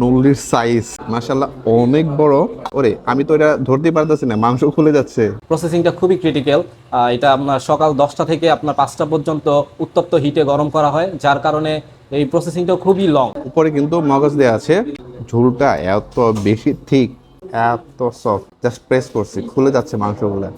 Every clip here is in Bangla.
নল্লির সাইজ মাশাল্লাহ অনেক বড়। ওরে আমি তো এটা ধরতে পারতেছি না মাংস খুলে যাচ্ছে। প্রসেসিংটা খুবই ক্রিটিক্যাল এটা আপনার সকাল দশটা থেকে আপনার পাঁচটা পর্যন্ত উত্তপ্ত হিটে গরম করা হয় যার কারণে এই প্রসেসিংটা খুবই লং উপরে কিন্তু মগজ দেওয়া আছে। ঝোলটা এত বেশি ঠিক এত সফট জাস্ট প্রেস করছি খুলে যাচ্ছে মাংসগুলো।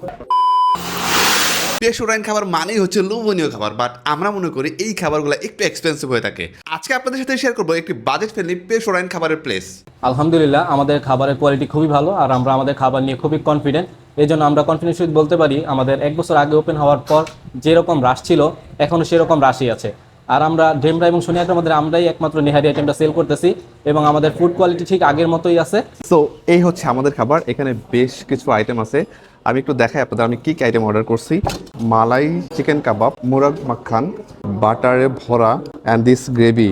পেশোরাইন খাবার মানেই হচ্ছে লোভনীয় খাবার বাট আমরা মনে করি এই খাবারগুলো একটু এক্সপেন্সিভ হয়ে থাকে। আজকে আপনাদের সাথে শেয়ার করব একটি বাজেট ফ্রেন্ডলি পেশোরাইন খাবারের প্লেস আলহামদুলিল্লাহ আমাদের খাবারের কোয়ালিটি খুবই ভালো আর আমরা আমাদের খাবার নিয়ে খুবই কনফিডেন্ট এই জন্য আমরা কনফিডেন্স বলতে পারি আমাদের এক বছর আগে ওপেন হওয়ার পর যেরকম রাশ ছিল এখনও সেরকম রাশই আছে। আর আমরা ডেমরা এবং সোনিয়াটার মধ্যে আমরাই একমাত্র নেহারি আইটেমটা সেল করতেছি এবং আমাদের ফুড কোয়ালিটি ঠিক আগের মতোই আছে। সো এই হচ্ছে আমাদের খাবার এখানে বেশ কিছু আইটেম আছে। আমি একটু দেখাই আপনাদের আমি কি আইটেম অর্ডার করছি। মালাই চিকেন কাবাব মুরগ মাখান বাটারে ভরা অ্যান্ড দিস গ্রেভি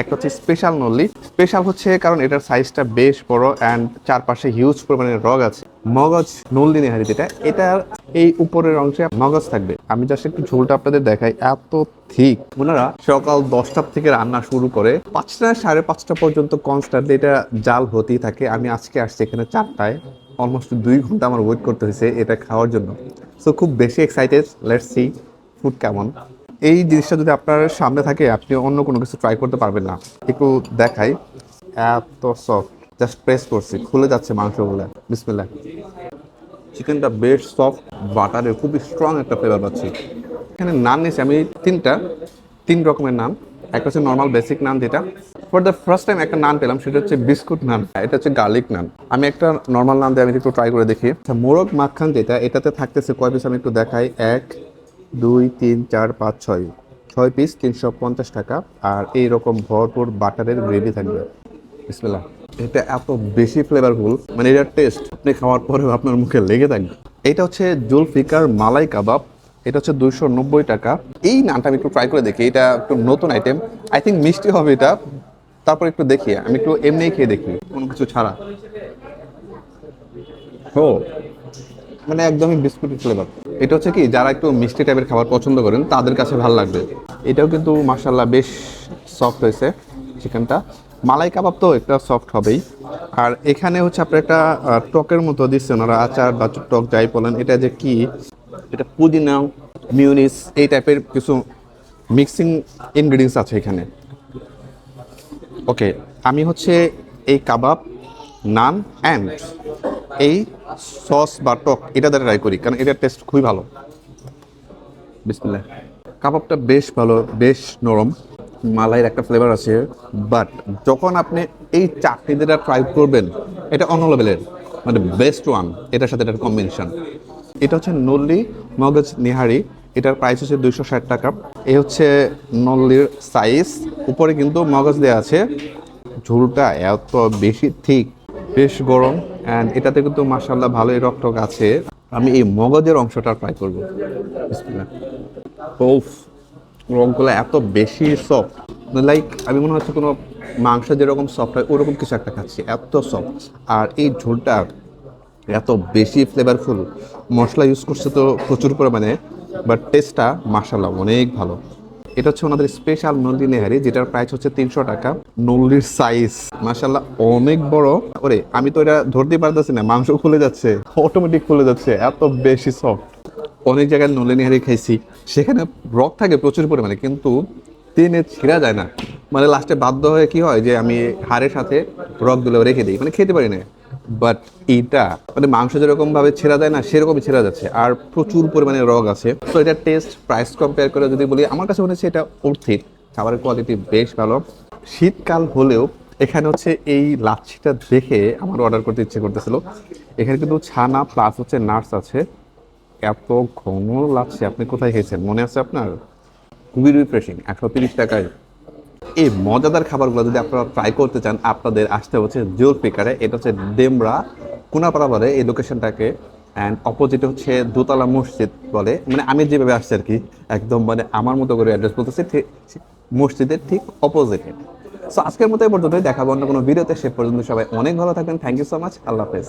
একটা হচ্ছে স্পেশাল নল্লি স্পেশাল হচ্ছে কারণ এটার সাইজটা বেশ বড় অ্যান্ড চারপাশে হিউজ পরিমাণে রগ আছে। মগজ নল্লি নেহারি যেটা এটার এই উপরের অংশে মগজ থাকবে। আমি জাস্ট একটু ঝোলটা আপনাদের দেখাই। এত ঠিক ওনারা সকাল দশটা থেকে রান্না শুরু করে পাঁচটা সাড়ে পাঁচটা পর্যন্ত কনস্ট্যান্টলি এটা জাল হতেই থাকে। আমি আজকে আসছি এখানে চারটায়। অলমোস্ট দুই ঘণ্টা আমার ওয়েট করতে হয়েছে এটা খাওয়ার জন্য। সো খুব বেশি এক্সাইটেড লেটস সি ফুড কেমন। এই জিনিসটা যদি আপনার সামনে থাকে, আপনি অন্য কোনো কিছু ট্রাই করতে পারবেন না। একটু দেখাই। এত সফট জাস্ট প্রেস করছি, খুলে যাচ্ছে মাংসগুলো। বিসমিল্লাহ। চিকেনটা বেশ সফট বাটারে খুবই স্ট্রং একটা ফ্লেভার পাচ্ছি। এখানে নান নিয়েছি আমি তিনটা, তিন রকমের নান একটা হচ্ছে নর্মাল বেসিক নান যেটা। ফর দ্য ফার্স্ট টাইম একটা নান পেলাম, সেটা হচ্ছে বিস্কুট নান। এটা হচ্ছে গার্লিক নান। আমি একটা নর্মাল নান দিয়ে আমি একটু ট্রাই করে দেখি। আচ্ছা মোরগ মাখান যেটা, এটাতে থাকতেছে কয় পিস আমি একটু দেখাই। এক, দুই, তিন, চার, পাঁচ, ছয়। ছয় পিস তিনশো পঞ্চাশ টাকা। আর এই রকম ভরপুর বাটারের গ্রেভি থাকবে। বিসমিল্লাহ। এটা এত বেশি ফ্লেভারফুল মানে এটার টেস্ট আপনি খাওয়ার পরেও আপনার মুখে লেগে থাকবে। এটা হচ্ছে জুলফিকার মালাই কাবাব। এটা হচ্ছে দুইশো নব্বই টাকা। এই নানটা আমি একটু ট্রাই করে দেখি। এটা একটু নতুন আইটেম আই থিঙ্ক মিষ্টি হবে এটা। তারপর একটু দেখি, আমি একটু এমনি খেয়ে দেখি। কোনো কিছু ছাড়া। ও। মানে একদমই বিস্কুটের ফ্লেভার এটা হচ্ছে কি, যারা একটু মিষ্টি টাইপের খাবার পছন্দ করেন, তাদের কাছে ভালো লাগবে। এটাও কিন্তু মার্শাল্লাহ বেশ সফট হয়েছে চিকেনটা। মালাই কাবাব তো একটা সফট হবেই। আর এখানে হচ্ছে আপনার একটা টকের মতো দিচ্ছেন ওনারা, আচার বা টক যাই বলেন, এটা যে কি, এটা পুদিনা, মিউনিস, এই টাইপের কিছু মিক্সিং ইনগ্রিডিয়েন্টস আছে এখানে। ওকে আমি হচ্ছে এই কাবাব, নান অ্যান্ড এই সস বা টক এটা দ্বারা ট্রাই করি, কারণ এটার টেস্ট খুবই ভালো। বিসমিল্লাহ। কাবাবটা বেশ ভালো, বেশ নরম, মালাইয়ের একটা ফ্লেভার আছে বাট যখন আপনি এই চাটনি যেটা ট্রাই করবেন, এটা অন্য লেভেলের মানে বেস্ট ওয়ান এটার সাথে এটার কম্বিনেশন এটা হচ্ছে নল্লি, মগজ, নিহারি এটার প্রাইস হচ্ছে দুইশো ষাট টাকা। এই হচ্ছে নল্লির সাইজ উপরে কিন্তু মগজ দেওয়া আছে। ঝোলটা এত বেশি ঠিক, বেশ গরম। অ্যান্ড এটাতে কিন্তু মাসাল্লাহ ভালোই রকটক আছে। আমি এই মগজের অংশটা ট্রাই করব। ওফ রংগুলো এত বেশি সফট লাইক আমি মনে হচ্ছে কোনো মাংস যেরকম সফট হয়, ওরকম কিছু একটা খাচ্ছি। এত সফট আর এই ঝোলটা এত বেশি ফ্লেভারফুল মশলা ইউজ করছে তো প্রচুর পরিমাণে। বাট টেস্টটা মাসাল্লাহ অনেক ভালো। এটা হচ্ছে ওনাদের স্পেশাল নল্লি নেহারি, যেটার প্রাইস হচ্ছে তিনশো টাকা। নল্লির সাইজ মাসাল্লাহ অনেক বড়। ওরে, আমি তো এটা ধরতে পারতেছি না, মাংস খুলে যাচ্ছে অটোমেটিক খুলে যাচ্ছে, এত বেশি সফট অনেক জায়গায় নলে নেহারি খাইছি, সেখানে রক থাকে প্রচুর পরিমাণে, কিন্তু টেনে ছেঁড়া যায় না। মানে লাস্টে বাধ্য হয়ে কি হয় যে আমি হাড়ের সাথে রকগুলো রেখে দিই মানে খেতে পারি না। বাট এইটা মানে মাংস যেরকম ভাবে ছেঁড়া যায় না, সেরকমই ছেঁড়া যাচ্ছে। আর প্রচুর পরিমাণে রগ আছে। তো এটা টেস্ট প্রাইস কম্পেয়ার করে যদি বলি, আমার কাছে মনে হচ্ছে এটা অর্থিত খাবারের কোয়ালিটি বেশ ভালো। শীতকাল হলেও এখানে হচ্ছে এই লাচ্ছিটা দেখে আমার অর্ডার করতে ইচ্ছে করতেছিল। এখানে কিন্তু ছানা প্লাস হচ্ছে নার্স আছে। এত ঘন লাচ্ছি, আপনি কোথায় খেয়েছেন? মনে আছে আপনার? খুবই রিফ্রেশিং একশো তিরিশ টাকায়। এই মজাদার খাবারগুলো যদি আপনারা ট্রাই করতে চান, আপনাদের আসতে হচ্ছে জোর পিকারে। এটা হচ্ছে ডেমরা কোনাপাড়াবারে, এই লোকেশনটাকে অ্যান্ড অপোজিট হচ্ছে দোতলা মসজিদ বলে। মানে আমি যেভাবে আসছি আর কি, একদম মানে আমার মতো করে অ্যাড্রেস বলতেছি, ঠিক মসজিদের ঠিক অপোজিটে সো আজকের মতো এই পর্যন্তই। দেখাবো অন্য কোনো ভিডিওতে। সে পর্যন্ত সবাই অনেক ভালো থাকবেন থ্যাংক ইউ সো মাচ আল্লাহ হাফেজ।